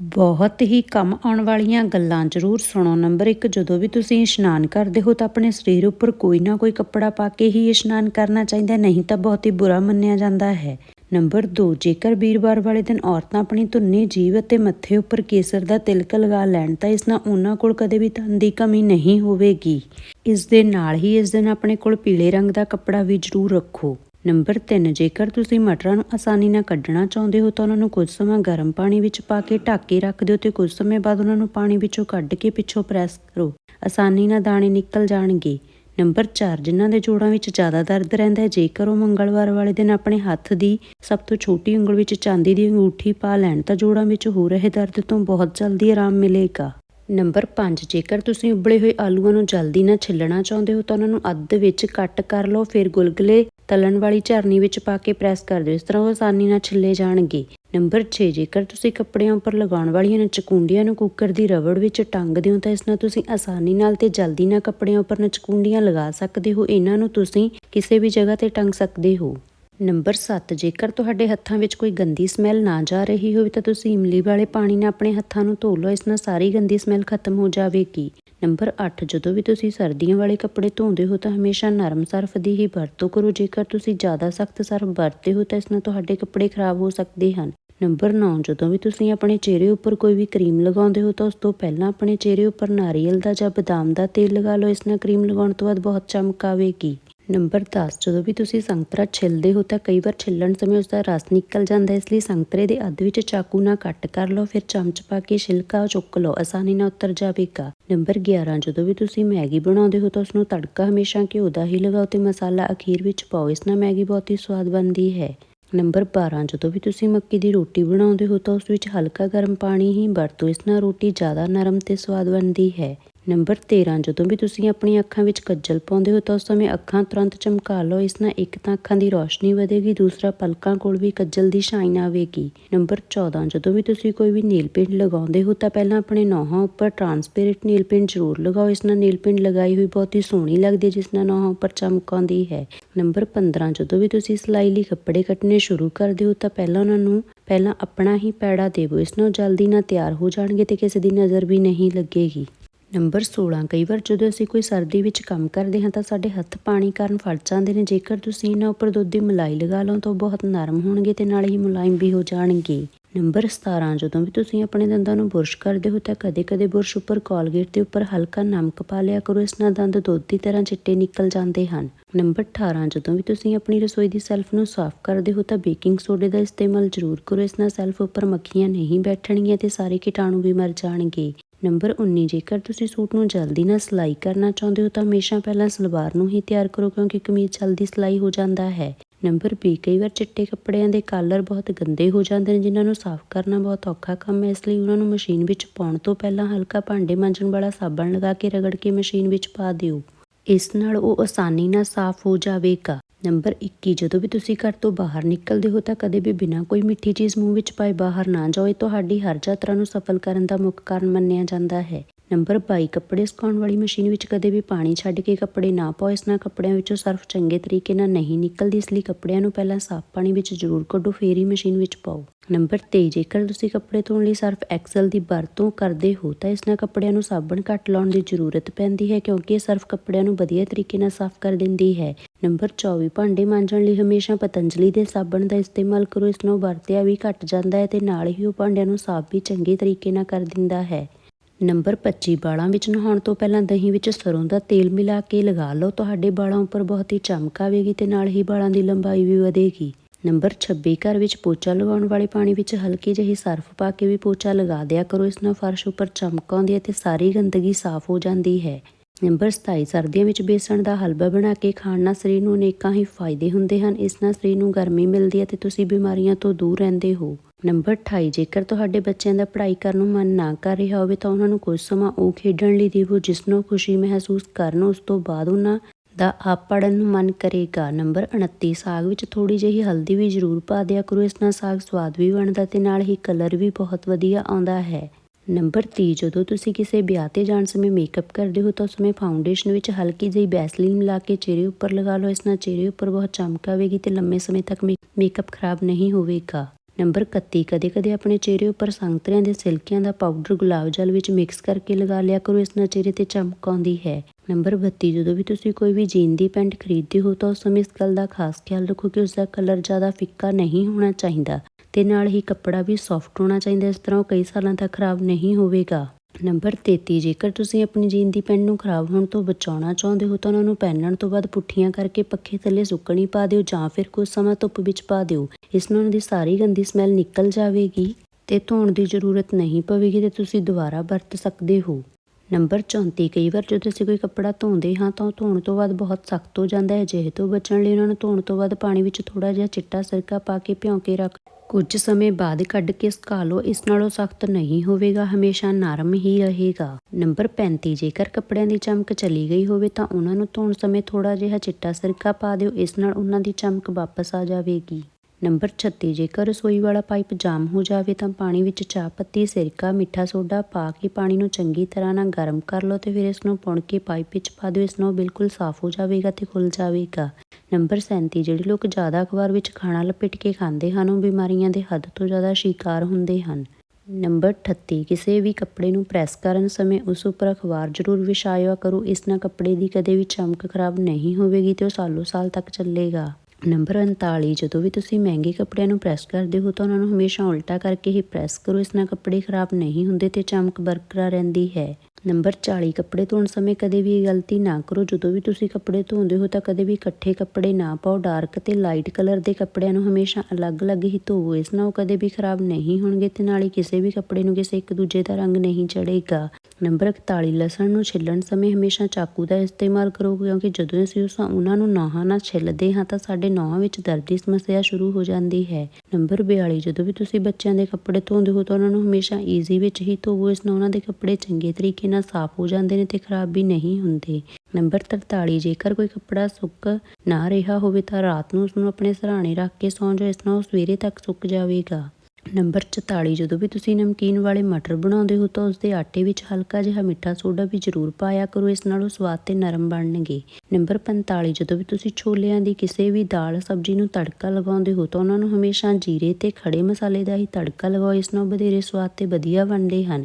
ਬਹੁਤ ਹੀ ਕੰਮ ਆਉਣ ਵਾਲੀਆਂ ਗੱਲਾਂ ਜ਼ਰੂਰ ਸੁਣੋ। ਨੰਬਰ 1 ਜਦੋਂ ਵੀ ਤੁਸੀਂ ਇਸ਼ਨਾਨ ਕਰਦੇ ਹੋ ਤਾਂ ਆਪਣੇ ਸਰੀਰ ਉੱਪਰ ਕੋਈ ਨਾ ਕੋਈ ਕੱਪੜਾ ਪਾ ਕੇ ਹੀ ਇਸ਼ਨਾਨ ਕਰਨਾ ਚਾਹੀਦਾ ਨਹੀਂ ਤਾਂ ਬਹੁਤ ਹੀ ਬੁਰਾ ਮੰਨਿਆ ਜਾਂਦਾ ਹੈ। ਨੰਬਰ 2 ਜੇਕਰ ਵੀਰਵਾਰ ਵਾਲੇ ਦਿਨ ਔਰਤਾਂ ਆਪਣੀ ਧੁੰਨੀ ਜੀਵ ਅਤੇ ਮੱਥੇ ਉੱਪਰ ਕੇਸਰ ਦਾ ਤਿਲਕ ਲਗਾ ਲੈਣ ਤਾਂ ਇਸ ਨਾਲ ਉਹਨਾਂ ਕੋਲ ਕਦੇ ਵੀ ਧਨ ਦੀ ਕਮੀ ਨਹੀਂ ਹੋਵੇਗੀ। ਇਸ ਦੇ ਨਾਲ ਹੀ ਇਸ ਦਿਨ ਆਪਣੇ ਕੋਲ ਪੀਲੇ ਰੰਗ ਦਾ ਕੱਪੜਾ ਵੀ ਜ਼ਰੂਰ ਰੱਖੋ। ਨੰਬਰ 3 ਜੇਕਰ ਤੁਸੀਂ ਮਟਰਾਂ ਨੂੰ ਆਸਾਨੀ ਨਾਲ ਕੱਢਣਾ ਚਾਹੁੰਦੇ ਹੋ ਤਾਂ ਉਹਨਾਂ ਨੂੰ ਕੁਝ ਸਮਾਂ ਗਰਮ ਪਾਣੀ ਵਿੱਚ ਪਾ ਕੇ ਢੱਕ ਕੇ ਰੱਖ ਦਿਓ ਤੇ ਕੁਝ ਸਮੇਂ ਬਾਅਦ ਉਹਨਾਂ ਨੂੰ ਪਾਣੀ ਵਿੱਚੋਂ ਕੱਢ ਕੇ ਪਿੱਛੋਂ ਪ੍ਰੈਸ ਕਰੋ। ਆਸਾਨੀ ਨਾਲ ਦਾਣੇ ਨਿਕਲ ਜਾਣਗੇ। ਨੰਬਰ 4 ਜਿਨ੍ਹਾਂ ਦੇ ਜੋੜਾਂ ਵਿੱਚ ਜ਼ਿਆਦਾ ਦਰਦ ਰਹਿੰਦਾ ਹੈ, ਜੇਕਰ ਉਹ ਮੰਗਲਵਾਰ ਵਾਲੇ ਦਿਨ ਆਪਣੇ ਹੱਥ ਦੀ ਸਭ ਤੋਂ ਛੋਟੀ ਉਂਗਲ ਵਿੱਚ ਚਾਂਦੀ ਦੀ ਅੰਗੂਠੀ ਪਾ ਲੈਣ ਤਾਂ ਜੋੜਾਂ ਵਿੱਚ ਹੋ ਰਹੇ ਦਰਦ ਤੋਂ ਬਹੁਤ ਜਲਦੀ ਆਰਾਮ ਮਿਲੇਗਾ। ਨੰਬਰ 5 ਜੇਕਰ ਤੁਸੀਂ ਉਬਲੇ ਹੋਏ ਆਲੂਆਂ ਨੂੰ ਜਲਦੀ ਨਾਲ ਛਿੱਲਣਾ ਚਾਹੁੰਦੇ ਹੋ ਤਾਂ ਉਹਨਾਂ ਨੂੰ ਅੱਧ ਵਿੱਚ ਕੱਟ ਕਰ ਲਓ, ਫਿਰ ਗੁਲਗੁਲੇ ਤਲਣ ਵਾਲੀ ਝਰਨੀ ਵਿੱਚ ਪਾ ਕੇ ਪ੍ਰੈਸ ਕਰ ਦਿਓ। ਇਸ ਤਰ੍ਹਾਂ ਉਹ ਆਸਾਨੀ ਨਾਲ ਛਿੱਲੇ ਜਾਣਗੇ। ਨੰਬਰ 6 ਜੇਕਰ ਤੁਸੀਂ ਕੱਪੜਿਆਂ ਉੱਪਰ ਲਗਾਉਣ ਵਾਲੀਆਂ ਨਚਕੁੰਡੀਆਂ ਨੂੰ ਕੁੱਕਰ ਦੀ ਰਬੜ ਵਿੱਚ ਟੰਗ ਦਿਓ, ਤਾਂ ਇਸ ਨਾਲ ਤੁਸੀਂ ਆਸਾਨੀ ਨਾਲ ਤੇ ਜਲਦੀ ਨਾਲ ਕੱਪੜਿਆਂ ਉੱਪਰ ਨਚਕੁੰਡੀਆਂ ਲਗਾ ਸਕਦੇ ਹੋ। ਇਹਨਾਂ ਨੂੰ ਤੁਸੀਂ ਕਿਸੇ ਵੀ ਜਗ੍ਹਾ ਤੇ ਟੰਗ ਸਕਦੇ ਹੋ। ਨੰਬਰ 7 ਜੇਕਰ ਤੁਹਾਡੇ ਹੱਥਾਂ ਵਿੱਚ ਕੋਈ ਗੰਦੀ ਸਮੈਲ ਨਾ ਜਾ ਰਹੀ ਹੋਵੇ, ਤਾਂ ਤੁਸੀਂ ਇਮਲੀ ਵਾਲੇ ਪਾਣੀ ਨਾਲ ਆਪਣੇ ਹੱਥਾਂ ਨੂੰ ਧੋ ਲਓ। ਇਸ ਨਾਲ ਸਾਰੀ ਗੰਦੀ ਸਮੈਲ ਖਤਮ ਹੋ ਜਾਵੇਗੀ। ਨੰਬਰ 8 ਜਦੋਂ ਵੀ ਤੁਸੀਂ ਸਰਦੀਆਂ ਵਾਲੇ ਕੱਪੜੇ ਧੋਂਦੇ ਹੋ ਤਾਂ ਹਮੇਸ਼ਾ ਨਰਮ ਸਰਫ ਦੀ ਹੀ ਵਰਤੋਂ ਕਰੋ। ਜੇਕਰ ਤੁਸੀਂ ਜ਼ਿਆਦਾ ਸਖਤ ਸਰਫ ਵਰਤਦੇ ਹੋ ਤਾਂ ਇਸ ਨਾਲ ਤੁਹਾਡੇ ਕੱਪੜੇ ਖਰਾਬ ਹੋ ਸਕਦੇ ਹਨ। ਨੰਬਰ 9 ਜਦੋਂ ਵੀ ਤੁਸੀਂ ਆਪਣੇ ਚਿਹਰੇ ਉੱਪਰ ਕੋਈ ਵੀ ਕਰੀਮ ਲਗਾਉਂਦੇ ਹੋ ਤਾਂ ਉਸ ਤੋਂ ਪਹਿਲਾਂ ਆਪਣੇ ਚਿਹਰੇ ਉੱਪਰ ਨਾਰੀਅਲ ਦਾ ਜਾਂ ਬਦਾਮ ਦਾ ਤੇਲ ਲਗਾ ਲਓ। ਇਸ ਨਾਲ ਕਰੀਮ ਲਗਾਉਣ ਤੋਂ ਬਾਅਦ ਬਹੁਤ ਚਮਕ ਆਵੇਗੀ। ਨੰਬਰ 10 ਜਦੋਂ ਵੀ ਤੁਸੀਂ ਸੰਤਰਾ ਛਿੱਲਦੇ ਹੋ ਤਾਂ ਕਈ ਵਾਰ ਛਿੱਲਣ ਸਮੇਂ ਉਸ ਦਾ ਰਸ ਨਿਕਲ ਜਾਂਦਾ ਇਸ ਲਈ ਸੰਤਰੇ ਦੇ ਅੱਧ ਵਿੱਚ ਚਾਕੂ ਨਾਲ ਕੱਟ ਕਰ ਲਓ, ਫਿਰ ਚਮਚ ਪਾ ਕੇ ਛਿਲਕਾ ਚੁੱਕ ਲਓ, ਆਸਾਨੀ ਨਾਲ ਉਤਰ ਜਾਵੇਗਾ। ਨੰਬਰ 11 ਜਦੋਂ ਵੀ ਤੁਸੀਂ ਮੈਗੀ ਬਣਾਉਂਦੇ ਹੋ ਤਾਂ ਉਸ ਨੂੰ ਤੜਕਾ ਹਮੇਸ਼ਾ ਘਿਓ ਦਾ ਹੀ ਲਗਾਓ ਤੇ ਮਸਾਲਾ ਅਖੀਰ ਵਿੱਚ ਪਾਓ, ਇਸ ਨਾਲ ਮੈਗੀ ਬਹੁਤ ਹੀ ਸਵਾਦ ਬਣਦੀ ਹੈ। ਨੰਬਰ 12 ਜਦੋਂ ਵੀ ਤੁਸੀਂ ਮੱਕੀ ਦੀ ਰੋਟੀ ਬਣਾਉਂਦੇ ਹੋ ਤਾਂ ਉਸ ਵਿੱਚ ਹਲਕਾ ਗਰਮ ਪਾਣੀ ਹੀ ਵਰਤੋ, ਇਸ ਨਾਲ ਰੋਟੀ ਜ਼ਿਆਦਾ ਨਰਮ ਤੇ ਸਵਾਦ ਬਣਦੀ ਹੈ। ਨੰਬਰ 13 ਜਦੋਂ ਵੀ ਤੁਸੀਂ ਆਪਣੀਆਂ ਅੱਖਾਂ ਵਿੱਚ ਕੱਜਲ ਪਾਉਂਦੇ ਹੋ ਤਾਂ ਉਸ ਸਮੇਂ ਅੱਖਾਂ ਤੁਰੰਤ ਚਮਕਾ ਲਓ, ਇਸ ਨਾਲ ਇੱਕ ਤਾਂ ਅੱਖਾਂ ਦੀ ਰੌਸ਼ਨੀ ਵਧੇਗੀ, ਦੂਸਰਾ ਪਲਕਾਂ ਕੋਲ ਵੀ ਕੱਜਲ ਦੀ ਸ਼ਾਈਨ ਆਵੇਗੀ। ਨੰਬਰ 14 ਜਦੋਂ ਵੀ ਤੁਸੀਂ ਕੋਈ ਵੀ ਨੇਲ ਪੇਂਟ ਲਗਾਉਂਦੇ ਹੋ ਤਾਂ ਪਹਿਲਾਂ ਆਪਣੇ ਨੌਹਾਂ ਉੱਪਰ ਟਰਾਂਸਪੇਰੈਂਟ ਨੇਲ ਪੇਂਟ ਜ਼ਰੂਰ ਲਗਾਓ, ਇਸ ਨਾਲ ਨੇਲ ਪੇਂਟ ਲਗਾਈ ਹੋਈ ਬਹੁਤ ਹੀ ਸੋਹਣੀ ਲੱਗਦੀ ਹੈ, ਜਿਸ ਨਾਲ ਨੌਹਾਂ ਉੱਪਰ ਚਮਕ ਆਉਂਦੀ ਹੈ। ਨੰਬਰ 15 ਜਦੋਂ ਵੀ ਤੁਸੀਂ ਸਿਲਾਈ ਲਈ ਕੱਪੜੇ ਕੱਟਣੇ ਸ਼ੁਰੂ ਕਰਦੇ ਹੋ ਤਾਂ ਪਹਿਲਾਂ ਉਹਨਾਂ ਨੂੰ ਪਹਿਲਾਂ ਆਪਣਾ ਹੀ ਪੈੜਾ ਦੇਵੋ, ਇਸ ਨਾਲ ਜਲਦੀ ਨਾਲ ਤਿਆਰ ਹੋ ਜਾਣਗੇ ਤੇ ਕਿਸੇ ਦੀ ਨਜ਼ਰ ਵੀ ਨਹੀਂ ਲੱਗੇਗੀ। ਨੰਬਰ 16 ਕਈ ਵਾਰ ਜਦੋਂ ਅਸੀਂ ਕੋਈ ਸਰਦੀ ਵਿੱਚ ਕੰਮ ਕਰਦੇ ਹਾਂ ਤਾਂ ਸਾਡੇ ਹੱਥ ਪਾਣੀ ਕਾਰਨ ਫੜ ਜਾਂਦੇ ਨੇ। ਜੇਕਰ ਤੁਸੀਂ ਇਹਨਾਂ ਉੱਪਰ ਦੁੱਧ ਦੀ ਮਲਾਈ ਲਗਾ ਲਓ ਤਾਂ ਉਹ ਬਹੁਤ ਨਰਮ ਹੋਣਗੇ ਤੇ ਨਾਲ ਹੀ ਮੁਲਾਇਮ ਵੀ ਹੋ ਜਾਣਗੇ। ਨੰਬਰ 17 ਜਦੋਂ ਵੀ ਤੁਸੀਂ ਆਪਣੇ ਦੰਦਾਂ ਨੂੰ ਬੁਰਸ਼ ਕਰਦੇ ਹੋ ਤਾਂ ਕਦੇ-ਕਦੇ ਬੁਰਸ਼ ਉੱਪਰ ਕੋਲਗੇਟ ਦੇ ਉੱਪਰ ਹਲਕਾ ਨਮਕ ਪਾ ਲਿਆ ਕਰੋ। ਇਸ ਨਾਲ ਦੰਦ ਦੁੱਧ ਦੀ ਤਰ੍ਹਾਂ ਚਿੱਟੇ ਨਿਕਲ ਜਾਂਦੇ ਹਨ। ਨੰਬਰ 18 ਜਦੋਂ ਵੀ ਤੁਸੀਂ ਆਪਣੀ ਰਸੋਈ ਦੀ ਸੈਲਫ ਨੂੰ ਸਾਫ਼ ਕਰਦੇ ਹੋ ਤਾਂ ਬੇਕਿੰਗ ਸੋਡੇ ਦਾ ਇਸਤੇਮਾਲ ਜ਼ਰੂਰ ਕਰੋ। ਇਸ ਨਾਲ ਸੈਲਫ ਉੱਪਰ ਮੱਖੀਆਂ ਨਹੀਂ ਬੈਠਣਗੀਆਂ ਤੇ ਸਾਰੇ ਕੀਟਾਣੂ ਵੀ ਮਰ ਜਾਣਗੇ। ਨੰਬਰ 19 ਜੇਕਰ ਤੁਸੀਂ ਸੂਟ ਨੂੰ ਜਲਦੀ ਨਾਲ ਸਿਲਾਈ ਕਰਨਾ ਚਾਹੁੰਦੇ ਹੋ ਤਾਂ ਹਮੇਸ਼ਾ ਪਹਿਲਾਂ ਸਲਵਾਰ ਨੂੰ ਹੀ ਤਿਆਰ ਕਰੋ, ਕਿਉਂਕਿ ਕਮੀਜ਼ ਜਲਦੀ ਸਿਲਾਈ ਹੋ ਜਾਂਦਾ ਹੈ। ਨੰਬਰ 20 ਕਈ ਵਾਰ ਚਿੱਟੇ ਕੱਪੜਿਆਂ ਦੇ ਕਾਲਰ ਬਹੁਤ ਗੰਦੇ ਹੋ ਜਾਂਦੇ ਨੇ, ਜਿਨ੍ਹਾਂ ਨੂੰ ਸਾਫ਼ ਕਰਨਾ ਬਹੁਤ ਔਖਾ ਕੰਮ ਹੈ, ਇਸ ਲਈ ਉਹਨਾਂ ਨੂੰ ਮਸ਼ੀਨ ਵਿੱਚ ਪਾਉਣ ਤੋਂ ਪਹਿਲਾਂ ਹਲਕਾ ਭਾਂਡੇ ਮਾਂਜਣ ਵਾਲਾ ਸਾਬਣ ਲਗਾ ਕੇ ਰਗੜ ਕੇ ਮਸ਼ੀਨ ਵਿੱਚ ਪਾ ਦਿਓ। ਇਸ ਨਾਲ ਉਹ ਆਸਾਨੀ ਨਾਲ ਸਾਫ਼ ਹੋ ਜਾਵੇਗਾ। ਨੰਬਰ 21 ਜਦੋਂ ਵੀ ਤੁਸੀਂ ਘਰ ਤੋਂ ਬਾਹਰ ਨਿਕਲਦੇ ਹੋ ਤਾਂ ਕਦੇ ਵੀ ਬਿਨਾਂ ਕੋਈ ਮਿੱਠੀ ਚੀਜ਼ ਮੂੰਹ ਵਿੱਚ ਪਾਏ ਬਾਹਰ ਨਾ ਜਾਓ। ਇਹ ਤੁਹਾਡੀ ਹਰ ਯਾਤਰਾ ਨੂੰ ਸਫਲ ਕਰਨ ਦਾ ਮੁੱਖ ਕਾਰਨ ਮੰਨਿਆ ਜਾਂਦਾ ਹੈ। ਨੰਬਰ 22 ਕੱਪੜੇ ਸੁਕਾਉਣ ਵਾਲੀ ਮਸ਼ੀਨ ਵਿੱਚ ਕਦੇ ਵੀ ਪਾਣੀ ਛੱਡ ਕੇ ਕੱਪੜੇ ਨਾ ਪਾਓ। ਇਸ ਨਾਲ ਕੱਪੜਿਆਂ ਵਿੱਚੋਂ ਸਰਫ ਚੰਗੇ ਤਰੀਕੇ ਨਾਲ ਨਹੀਂ ਨਿਕਲਦੀ, ਇਸ ਲਈ ਕੱਪੜਿਆਂ ਨੂੰ ਪਹਿਲਾਂ ਸਾਫ਼ ਪਾਣੀ ਵਿੱਚ ਜ਼ਰੂਰ ਕੱਢੋ, ਫੇਰ ਹੀ ਮਸ਼ੀਨ ਵਿੱਚ ਪਾਓ। ਨੰਬਰ 23 ਜੇਕਰ ਤੁਸੀਂ ਕੱਪੜੇ ਧੋਣ ਲਈ ਸਰਫ ਐਕਸਲ ਦੀ ਵਰਤੋਂ ਕਰਦੇ ਹੋ, ਤਾਂ ਇਸ ਨਾਲ ਕੱਪੜਿਆਂ ਨੂੰ ਸਾਬਣ ਘੱਟ ਲਾਉਣ ਦੀ ਜ਼ਰੂਰਤ ਪੈਂਦੀ ਹੈ, ਕਿਉਂਕਿ ਇਹ ਸਰਫ ਕੱਪੜਿਆਂ ਨੂੰ ਵਧੀਆ ਤਰੀਕੇ ਨਾਲ ਸਾਫ਼ ਕਰ ਦਿੰਦੀ ਹੈ। ਨੰਬਰ 24 ਭਾਂਡੇ ਮਾਂਜਣ ਲਈ ਹਮੇਸ਼ਾ ਪਤੰਜਲੀ ਦੇ ਸਾਬਣ ਦਾ ਇਸਤੇਮਾਲ ਕਰੋ, ਇਸ ਨੂੰ ਵਰਤਿਆ ਵੀ ਘੱਟ ਜਾਂਦਾ ਹੈ ਤੇ ਨਾਲ ਹੀ ਉਹ ਭਾਂਡਿਆਂ ਨੂੰ ਸਾਫ਼ ਵੀ ਚੰਗੇ ਤਰੀਕੇ ਨਾਲ ਕਰ ਦਿੰਦਾ ਹੈ। ਨੰਬਰ 25 ਵਾਲਾਂ ਵਿੱਚ ਨਹਾਉਣ ਤੋਂ ਪਹਿਲਾਂ ਦਹੀਂ ਵਿੱਚ ਸਰੋਂ ਦਾ ਤੇਲ ਮਿਲਾ ਕੇ ਲਗਾ ਲਓ। ਤੁਹਾਡੇ ਵਾਲਾਂ ਉੱਪਰ ਬਹੁਤ ਹੀ ਚਮਕ ਆਵੇਗੀ ਤੇ ਨਾਲ ਹੀ ਵਾਲਾਂ ਦੀ ਲੰਬਾਈ ਵੀ ਵਧੇਗੀ। ਨੰਬਰ 26 ਘਰ ਵਿੱਚ ਪੋਚਾ ਲਗਾਉਣ ਵਾਲੇ ਪਾਣੀ ਵਿੱਚ ਹਲਕੀ ਜਿਹੀ ਸਰਫ ਪਾ ਕੇ ਵੀ ਪੋਚਾ ਲਗਾ ਦਿਆ ਕਰੋ। ਇਸ ਨਾਲ ਫਰਸ਼ ਉੱਪਰ ਚਮਕ ਆਉਂਦੀ ਹੈ ਤੇ ਸਾਰੀ ਗੰਦਗੀ ਸਾਫ਼ ਹੋ ਜਾਂਦੀ ਹੈ। ਨੰਬਰ 27 ਸਰਦੀਆਂ ਵਿੱਚ ਬੇਸਣ ਦਾ ਹਲਵਾ ਬਣਾ ਕੇ ਖਾਣ ਨਾਲ ਸਰੀਰ ਨੂੰ ਅਨੇਕਾਂ ਹੀ ਫਾਇਦੇ ਹੁੰਦੇ ਹਨ। ਇਸ ਨਾਲ ਸਰੀਰ ਨੂੰ ਗਰਮੀ ਮਿਲਦੀ ਹੈ ਤੇ ਤੁਸੀਂ ਬਿਮਾਰੀਆਂ ਤੋਂ ਦੂਰ ਰਹਿੰਦੇ ਹੋ। ਨੰਬਰ 28 ਜੇਕਰ ਤੁਹਾਡੇ ਬੱਚਿਆਂ ਦਾ ਪੜ੍ਹਾਈ ਕਰਨ ਨੂੰ ਮਨ ਨਾ ਕਰ ਰਿਹਾ ਹੋਵੇ ਤਾਂ ਉਹਨਾਂ ਨੂੰ ਕੁਝ ਸਮਾਂ ਉਹ ਖੇਡਣ ਲਈ ਦੇਵੋ, ਜਿਸ ਨੂੰ ਖੁਸ਼ੀ ਮਹਿਸੂਸ ਕਰਨ ਉਸ ਤੋਂ ਬਾਅਦ ਉਹਨਾਂ ਦਾ ਆਪ ਪੜਨ ਨੂੰ ਮਨ ਕਰੇਗਾ। ਨੰਬਰ 29 ਸਾਗ ਵਿੱਚ ਥੋੜੀ ਜਿਹੀ ਹਲਦੀ ਵੀ ਜ਼ਰੂਰ ਪਾ ਦਿਆ ਕਰੋ। ਇਸ ਨਾਲ ਸਾਗ ਸਵਾਦ ਵੀ ਬਣਦਾ ਤੇ ਨਾਲ ਹੀ ਕਲਰ ਵੀ ਬਹੁਤ ਵਧੀਆ ਆਉਂਦਾ ਹੈ। ਨੰਬਰ 30 ਜਦੋਂ ਤੁਸੀਂ ਕਿਸੇ ਵਿਆਹ ਤੇ ਜਾਣ ਸਮੇਂ ਮੇਕਅਪ ਕਰਦੇ ਹੋ ਤਾਂ ਉਸ ਸਮੇਂ ਫਾਊਂਡੇਸ਼ਨ ਵਿੱਚ ਹਲਕੀ ਜਿਹੀ ਬੈਸਲੀਨ ਮਿਲਾ ਕੇ ਚਿਹਰੇ ਉੱਪਰ ਲਗਾ ਲਓ। ਇਸ ਨਾਲ ਚਿਹਰੇ ਉੱਪਰ ਬਹੁਤ ਚਮਕ ਆਵੇਗੀ ਤੇ ਲੰਮੇ ਸਮੇਂ ਤੱਕ ਮੇਕਅਪ ਖਰਾਬ ਨਹੀਂ ਹੋਵੇਗਾ। ਨੰਬਰ 31 ਕਦੇ-ਕਦੇ ਆਪਣੇ ਚਿਹਰੇ ਉੱਪਰ ਸੰਗਤਰਿਆਂ ਦੇ ਸਿਲਕਿਆਂ ਦਾ ਪਾਊਡਰ ਗੁਲਾਬ ਜਲ ਵਿੱਚ ਮਿਕਸ ਕਰਕੇ ਲਗਾ ਲਿਆ ਕਰੋ। ਇਸ ਨਾਲ ਚਿਹਰੇ ਤੇ ਚਮਕ ਆਉਂਦੀ ਹੈ। ਨੰਬਰ 32 ਜਦੋਂ ਵੀ ਤੁਸੀਂ ਕੋਈ ਵੀ ਜੀਨ ਦੀ ਪੈਂਟ ਖਰੀਦਦੇ ਹੋ ਤਾਂ ਉਸ ਸਮੇਂ ਇਸ ਗੱਲ ਦਾ ਖਾਸ ਖਿਆਲ ਰੱਖੋ ਕਿ ਉਸ ਦਾ ਕਲਰ ਜ਼ਿਆਦਾ ਫਿੱਕਾ ਨਹੀਂ ਹੋਣਾ ਚਾਹੀਦਾ। ਤੇ ਨਾਲ ਹੀ ਕੱਪੜਾ ਵੀ ਸੌਫਟ ਹੋਣਾ ਚਾਹੀਦਾ ਇਸ ਤਰ੍ਹਾਂ ਉਹ ਕਈ ਸਾਲਾਂ ਤੱਕ ਖਰਾਬ ਨਹੀਂ ਹੋਵੇਗਾ। ਨੰਬਰ 33 ਜੇਕਰ ਤੁਸੀਂ ਆਪਣੀ ਜੀਨ ਦੀ ਪੈਂਟ ਨੂੰ ਖਰਾਬ ਹੋਣ ਤੋਂ ਬਚਾਉਣਾ ਚਾਹੁੰਦੇ ਹੋ, ਤਾਂ ਉਹਨਾਂ ਨੂੰ ਪਹਿਨਣ ਤੋਂ ਬਾਅਦ ਪੁੱਠੀਆਂ ਕਰਕੇ ਪੱਖੇ ਥੱਲੇ ਸੁੱਕਣੀ ਪਾ ਦਿਓ ਜਾਂ ਫਿਰ ਕੁਝ ਸਮਾਂ ਧੁੱਪ ਵਿੱਚ ਪਾ ਦਿਓ। ਇਸ ਨਾਲ ਉਹਨਾਂ ਦੀ ਸਾਰੀ ਗੰਦੀ ਸਮੈਲ ਨਿਕਲ ਜਾਵੇਗੀ ਤੇ ਧੋਣ ਦੀ ਜ਼ਰੂਰਤ ਨਹੀਂ ਪਵੇਗੀ ਤੇ ਤੁਸੀਂ ਦੁਬਾਰਾ ਵਰਤ ਸਕਦੇ ਹੋ। ਨੰਬਰ 34 ਕਈ ਵਾਰ ਜਦੋਂ ਅਸੀਂ ਕੋਈ ਕੱਪੜਾ ਧੋਂਦੇ ਹਾਂ, ਤਾਂ ਉਹ ਧੋਣ ਤੋਂ ਬਾਅਦ ਬਹੁਤ ਸਖਤ ਹੋ ਜਾਂਦਾ ਹੈ। ਜਿਹੇ ਤੋਂ ਬਚਣ ਲਈ ਉਹਨਾਂ ਨੂੰ ਧੋਣ ਤੋਂ ਬਾਅਦ ਪਾਣੀ ਵਿੱਚ ਥੋੜਾ ਜਿਹਾ ਚਿੱਟਾ ਸਿਰਕਾ ਪਾ ਕੇ ਭਿਉਂ ਕੇ ਰੱਖ ਕੁਝ ਸਮੇਂ ਬਾਅਦ ਕੱਢ ਕੇ ਸੁਕਾ ਲਓ, ਇਸ ਨਾਲੋਂ ਸਖਤ ਨਹੀਂ ਹੋਵੇਗਾ, ਹਮੇਸ਼ਾ ਨਰਮ ਹੀ ਰਹੇਗਾ। ਨੰਬਰ 35 ਜੇਕਰ ਕੱਪੜਿਆਂ ਦੀ ਚਮਕ ਚਲੀ ਗਈ ਹੋਵੇ ਤਾਂ ਉਹਨਾਂ ਨੂੰ ਧੋਣ ਸਮੇਂ ਥੋੜਾ ਜਿਹਾ ਚਿੱਟਾ ਸਿਰਕਾ ਪਾ ਦਿਓ, ਇਸ ਨਾਲ ਉਹਨਾਂ ਦੀ ਚਮਕ ਵਾਪਸ ਆ ਜਾਵੇਗੀ। ਨੰਬਰ 36 ਜੇਕਰ ਰਸੋਈ ਵਾਲਾ ਪਾਈਪ ਜਾਮ ਹੋ ਜਾਵੇ ਤਾਂ ਪਾਣੀ ਵਿੱਚ ਚਾਹ ਪੱਤੀ, ਸਿਰਕਾ, ਮਿੱਠਾ ਸੋਡਾ ਪਾ ਕੇ ਪਾਣੀ ਨੂੰ ਚੰਗੀ ਤਰ੍ਹਾਂ ਨਾਲ ਗਰਮ ਕਰ ਲਓ ਤੇ ਫਿਰ ਇਸ ਨੂੰ ਪੁਣ ਕੇ ਪਾਈਪ ਵਿੱਚ ਪਾ ਦਿਓ, ਇਸ ਨਾਲ ਉਹ ਬਿਲਕੁਲ ਸਾਫ਼ ਹੋ ਜਾਵੇਗਾ ਤੇ ਖੁੱਲ ਜਾਵੇਗਾ। ਨੰਬਰ 37 ਜਿਹੜੇ ਲੋਕ ਜ਼ਿਆਦਾ ਅਖਬਾਰ ਵਿੱਚ ਖਾਣਾ ਲਪੇਟ ਕੇ ਖਾਂਦੇ ਹਨ, ਉਹ ਬਿਮਾਰੀਆਂ ਦੇ ਹੱਦ ਤੋਂ ਜ਼ਿਆਦਾ ਸ਼ਿਕਾਰ ਹੁੰਦੇ ਹਨ। ਨੰਬਰ 38 ਕਿਸੇ ਵੀ ਕੱਪੜੇ ਨੂੰ ਪ੍ਰੈਸ ਕਰਨ ਸਮੇਂ ਉਸ ਉੱਪਰ ਅਖਬਾਰ ਜ਼ਰੂਰ ਵਿਛਾਇਆ ਕਰੋ। ਇਸ ਨਾਲ ਕੱਪੜੇ ਦੀ ਕਦੇ ਵੀ ਚਮਕ ਖਰਾਬ ਨਹੀਂ ਹੋਵੇਗੀ ਤੇ ਉਹ ਸਾਲੋਂ ਸਾਲ ਤੱਕ ਚੱਲੇਗਾ। ਨੰਬਰ 39 ਜਦੋਂ ਵੀ ਤੁਸੀਂ ਮਹਿੰਗੇ ਕੱਪੜਿਆਂ ਨੂੰ ਪ੍ਰੈਸ ਕਰਦੇ ਹੋ ਤਾਂ ਉਹਨਾਂ ਨੂੰ ਹਮੇਸ਼ਾ ਉਲਟਾ ਕਰਕੇ ਹੀ ਪ੍ਰੈਸ ਕਰੋ। ਇਸ ਨਾਲ ਕੱਪੜੇ ਖਰਾਬ ਨਹੀਂ ਹੁੰਦੇ ਤੇ ਚਮਕ ਬਰਕਰਾਰ ਰਹਿੰਦੀ ਹੈ। ਨੰਬਰ 40 ਕੱਪੜੇ ਧੋਣ ਸਮੇਂ ਕਦੇ ਵੀ ਇਹ ਗਲਤੀ ਨਾ ਕਰੋ। ਜਦੋਂ ਵੀ ਤੁਸੀਂ ਕੱਪੜੇ ਧੋਂਦੇ ਹੋ ਤਾਂ ਕਦੇ ਵੀ ਇਕੱਠੇ ਕੱਪੜੇ ਨਾ ਪਾਓ। ਡਾਰਕ ਤੇ ਲਾਈਟ ਕਲਰ ਦੇ ਕੱਪੜਿਆਂ ਨੂੰ ਹਮੇਸ਼ਾ ਅਲੱਗ-ਅਲੱਗ ਹੀ ਧੋਵੋ। ਇਸ ਨਾਲ ਉਹ ਕਦੇ ਵੀ ਖਰਾਬ ਨਹੀਂ ਹੋਣਗੇ ਤੇ ਨਾਲ ਹੀ ਕਿਸੇ ਵੀ ਕੱਪੜੇ ਨੂੰ ਕਿਸੇ ਇੱਕ ਦੂਜੇ ਦਾ ਰੰਗ ਨਹੀਂ ਚੜੇਗਾ ਨੰਬਰ 41 ਲਸਣ ਨੂੰ ਛਿੱਲਣ ਸਮੇਂ ਹਮੇਸ਼ਾ ਚਾਕੂ ਦਾ ਇਸਤੇਮਾਲ ਕਰੋ, ਕਿਉਂਕਿ ਜਦੋਂ ਅਸੀਂ ਉਸ ਉਹਨਾਂ ਨੂੰ ਨਾਹਾਂ ਨਾਲ ਛਿੱਲਦੇ ਹਾਂ ਤਾਂ ਸਾਡੇ ਨੌਹਾਂ ਵਿੱਚ ਦਰਦ ਦੀ ਸਮੱਸਿਆ ਸ਼ੁਰੂ ਹੋ ਜਾਂਦੀ ਹੈ। ਨੰਬਰ 42 ਜਦੋਂ ਵੀ ਤੁਸੀਂ ਬੱਚਿਆਂ ਦੇ ਕੱਪੜੇ ਧੋਂਦੇ ਹੋ ਤਾਂ ਉਹਨਾਂ ਨੂੰ ਹਮੇਸ਼ਾ ਈਜ਼ੀ ਵਿੱਚ ਹੀ ਧੋਵੋ। ਇਸ ਨਾਲ ਉਹਨਾਂ ਦੇ ਕੱਪੜੇ ਚੰਗੇ ਤਰੀਕੇ ਨਾਲ ਸਾਫ਼ ਹੋ ਜਾਂਦੇ ਨੇ ਤੇ ਖਰਾਬ ਵੀ ਨਹੀਂ ਹੁੰਦੇ। ਨੰਬਰ 43 ਜੇਕਰ ਕੋਈ ਕੱਪੜਾ ਸੁੱਕ ਨਾ ਰਿਹਾ ਹੋਵੇ ਤਾਂ ਰਾਤ ਨੂੰ ਉਸ ਨੂੰ ਆਪਣੇ ਸਰਾਣੇ ਰੱਖ ਕੇ ਸੌਂ ਜਾਓ, ਇਸ ਨਾਲ ਉਹ ਸਵੇਰੇ ਤੱਕ ਸੁੱਕ ਜਾਵੇਗਾ। ਨੰਬਰ 44 ਜਦੋਂ ਵੀ ਤੁਸੀਂ ਨਮਕੀਨ ਵਾਲੇ ਮਟਰ ਬਣਾਉਂਦੇ ਹੋ ਤਾਂ ਉਸ ਦੇ ਆਟੇ ਵਿੱਚ ਹਲਕਾ ਜਿਹਾ ਮਿੱਠਾ ਸੋਡਾ ਵੀ ਜ਼ਰੂਰ ਪਾਇਆ ਕਰੋ, ਇਸ ਨਾਲ ਉਹ ਸਵਾਦ ਤੇ ਨਰਮ ਬਣਨਗੇ। ਨੰਬਰ 45 ਜਦੋਂ ਵੀ ਤੁਸੀਂ ਛੋਲਿਆਂ ਦੀ ਕਿਸੇ ਵੀ ਦਾਲ, ਸਬਜ਼ੀ ਨੂੰ ਤੜਕਾ ਲਗਾਉਂਦੇ ਹੋ ਤਾਂ ਉਹਨਾਂ ਨੂੰ ਹਮੇਸ਼ਾ ਜੀਰੇ ਤੇ ਖੜੇ ਮਸਾਲੇ ਦਾ ਹੀ ਤੜਕਾ ਲਗਾਓ, ਇਸ ਨਾਲ ਵਧੇਰੇ ਸਵਾਦ ਤੇ ਵਧੀਆ ਬਣਦੇ ਹਨ।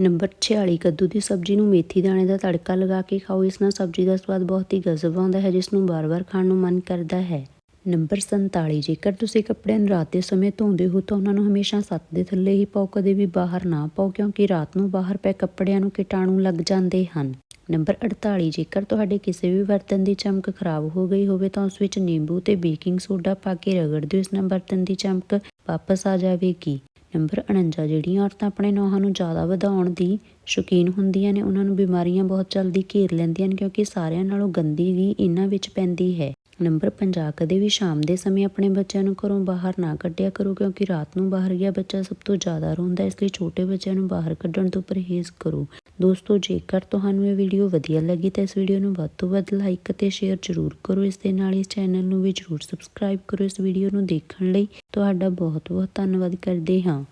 ਨੰਬਰ 46 ਕੱਦੂ ਦੀ ਸਬਜ਼ੀ ਨੂੰ ਮੇਥੀ ਦਾਣੇ ਦਾ ਤੜਕਾ ਲਗਾ ਕੇ ਖਾਓ। ਇਸ ਨਾਲ ਸਬਜ਼ੀ ਦਾ ਸਵਾਦ ਬਹੁਤ ਹੀ ਗਜ਼ਬ ਆਉਂਦਾ ਹੈ, ਜਿਸ ਨੂੰ ਬਾਰ-ਬਾਰ ਖਾਣ ਨੂੰ ਮਨ ਕਰਦਾ ਹੈ। ਨੰਬਰ 47 ਜੇਕਰ ਤੁਸੀਂ ਕੱਪੜਿਆਂ ਨੂੰ ਰਾਤ ਦੇ ਸਮੇਂ ਧੋਂਦੇ ਹੋ, ਤਾਂ ਉਹਨਾਂ ਨੂੰ ਹਮੇਸ਼ਾ ਸੱਤ ਦੇ ਥੱਲੇ ਹੀ ਪਾਓ, ਕਦੇ ਵੀ ਬਾਹਰ ਨਾ ਪਾਓ, ਕਿਉਂਕਿ ਰਾਤ ਨੂੰ ਬਾਹਰ ਪਏ ਕੱਪੜਿਆਂ ਨੂੰ ਕੀਟਾਣੂ ਲੱਗ ਜਾਂਦੇ ਹਨ। ਨੰਬਰ 48 ਜੇਕਰ ਤੁਹਾਡੇ ਕਿਸੇ ਵੀ ਬਰਤਨ ਦੀ ਚਮਕ ਖਰਾਬ ਹੋ ਗਈ ਹੋਵੇ, ਤਾਂ ਉਸ ਵਿੱਚ ਨਿੰਬੂ ਤੇ ਬੇਕਿੰਗ ਸੋਡਾ ਪਾ ਕੇ ਰਗੜ ਦਿਓ। ਇਸ ਨਾਲ ਬਰਤਨ ਦੀ ਚਮਕ ਵਾਪਸ ਆ ਜਾਵੇਗੀ। ਨੰਬਰ 49 ਜਿਹੜੀਆਂ ਔਰਤਾਂ ਆਪਣੇ ਨੌਹਾਂ ਨੂੰ ਜ਼ਿਆਦਾ ਵਧਾਉਣ ਦੀ ਸ਼ੌਕੀਨ ਹੁੰਦੀਆਂ ਨੇ, ਉਹਨਾਂ ਨੂੰ ਬਿਮਾਰੀਆਂ ਬਹੁਤ ਜਲਦੀ ਘੇਰ ਲੈਂਦੀਆਂ ਨੇ ਕਿਉਂਕਿ ਸਾਰਿਆਂ ਨਾਲੋਂ ਗੰਦਗੀ ਇਹਨਾਂ ਵਿੱਚ ਪੈਂਦੀ ਹੈ। ਨੰਬਰ 50 ਕਦੇ ਵੀ ਸ਼ਾਮ ਦੇ ਸਮੇਂ ਆਪਣੇ ਬੱਚਿਆਂ ਨੂੰ ਘਰੋਂ ਬਾਹਰ ਨਾ ਕੱਢਿਆ ਕਰੋ, ਕਿਉਂਕਿ ਰਾਤ ਨੂੰ ਬਾਹਰ ਗਿਆ ਬੱਚਾ ਸਭ ਤੋਂ ਜ਼ਿਆਦਾ ਰੋਂਦਾ ਇਸ ਲਈ ਛੋਟੇ ਬੱਚਿਆਂ ਨੂੰ ਬਾਹਰ ਕੱਢਣ ਤੋਂ ਪਰਹੇਜ਼ ਕਰੋ। ਦੋਸਤੋ, ਜੇਕਰ ਤੁਹਾਨੂੰ ਇਹ ਵੀਡੀਓ ਵਧੀਆ ਲੱਗੀ ਤਾਂ ਇਸ ਵੀਡੀਓ ਨੂੰ ਵੱਧ ਤੋਂ ਵੱਧ ਲਾਈਕ ਅਤੇ ਸ਼ੇਅਰ ਜ਼ਰੂਰ ਕਰੋ। ਇਸ ਦੇ ਨਾਲ ਇਸ ਚੈਨਲ ਨੂੰ ਵੀ ਜ਼ਰੂਰ ਸਬਸਕ੍ਰਾਈਬ ਕਰੋ। ਇਸ ਵੀਡੀਓ ਨੂੰ ਦੇਖਣ ਲਈ ਤੁਹਾਡਾ ਬਹੁਤ ਬਹੁਤ ਧੰਨਵਾਦ ਕਰਦੇ ਹਾਂ।